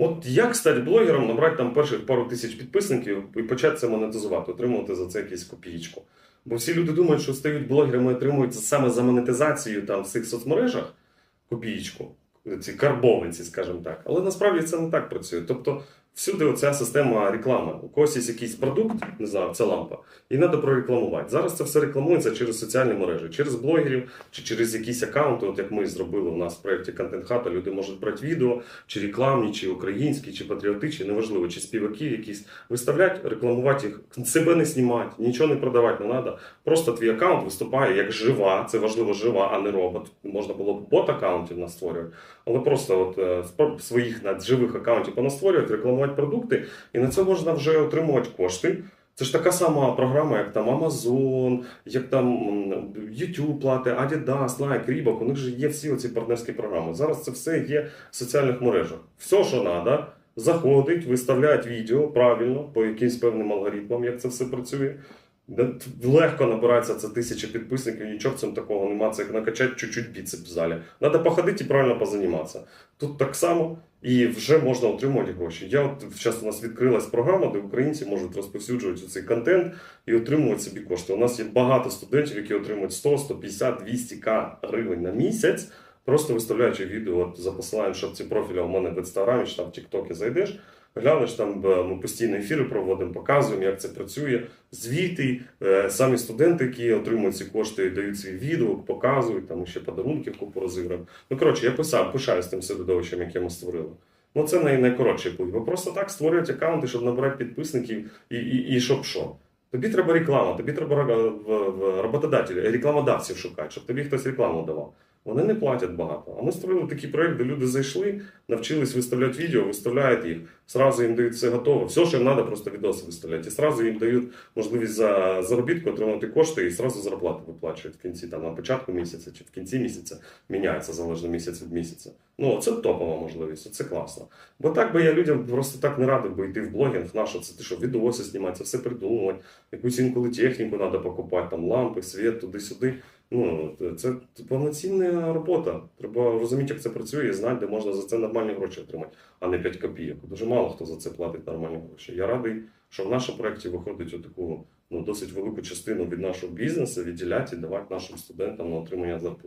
От як стати блогером, набрати там перших пару тисяч підписників і почати це монетизувати, отримувати за це якусь копієчку. Бо всі люди думають, що стають блогерами і отримують саме за монетизацію там в цих соцмережах копієчку, ці карбованці, скажімо так. Але насправді це не так працює. Тобто всюди оця система реклами. У когось є якийсь продукт, не знаю, це лампа, і треба прорекламувати. Зараз це все рекламується через соціальні мережі, через блогерів чи через якісь аккаунти, от як ми зробили у нас в проєкті Контент Хата. Люди можуть брати відео, чи рекламні, чи українські, чи патріотичні, неважливо, чи співаки якісь виставляти, рекламувати їх, себе не знімати, нічого не продавати не треба. Просто твій аккаунт виступає як жива, це важливо жива, а не робот. Можна було б бот аккаунтів настворювати, але просто от е, своїх живих аккаунтів понастворювати, рекламувати продукти, і на це можна вже отримувати кошти. Це ж така сама програма, як там Amazon, як там YouTube плати, Adidas, Nike, Reebok, у них же є всі оці партнерські програми. Зараз це все є в соціальних мережах. Все, що треба, заходить, виставляють відео правильно по якимсь певним алгоритмам, як це все працює. Легко набирається це тисяча підписників, нічого в цьому такого нема. Це як накачати чуть-чуть біцеп в залі. Треба походити і правильно позаніматися. Тут так само і вже можна отримувати гроші. Я от зараз у нас відкрилась програма, де українці можуть розповсюджувати цей контент і отримувати собі кошти. У нас є багато студентів, які отримують 100, 150, 200 к гривень на місяць, просто виставляючи відео от, за посиланням в шапці профіля у мене в інстаграмі чи там в Тіктокі зайдеш. Глянеш там, ми постійно ефіри проводимо, показуємо, як це працює. Звіти, е, самі студенти, які отримують ці кошти, дають свій відгук, показують, там ще подарунки купу розіграємо. Ну коротше, я писав, пишаюсь тим середовищем, яке ми створили. Ну це най, найкоротший путь. Бо просто так створюють аккаунти, щоб набирати підписників і, і, і щоб що. Тобі треба реклама, тобі треба ра- в, в рекламодавців шукати, щоб тобі хтось рекламу давав. Вони не платять багато. А ми створили такий проєкт, де люди зайшли, навчились виставляти відео, виставляють їх, сразу їм дають все готове. Все, що їм треба, просто відоси виставляти. І сразу їм дають можливість за заробітку отримати кошти і сразу зарплату виплачують в кінці, там на початку місяця чи в кінці місяця. Міняється залежно місяць від місяця. Ну, це топова можливість, це класно. Бо так би я людям просто так не радив би йти в блогінг, на що це ти що, відоси знімати, все придумувати, якусь інколи техніку треба покупати, там лампи, світ, туди-сюди. Ну, це повноцінна робота. Треба розуміти, як це працює, і знати, де можна за це нормальні гроші отримати, а не 5 копійок. Дуже мало хто за це платить нормальні гроші. Я радий, що в нашому проєкті виходить отаку ну, досить велику частину від нашого бізнесу відділяти і давати нашим студентам на отримання зарплат.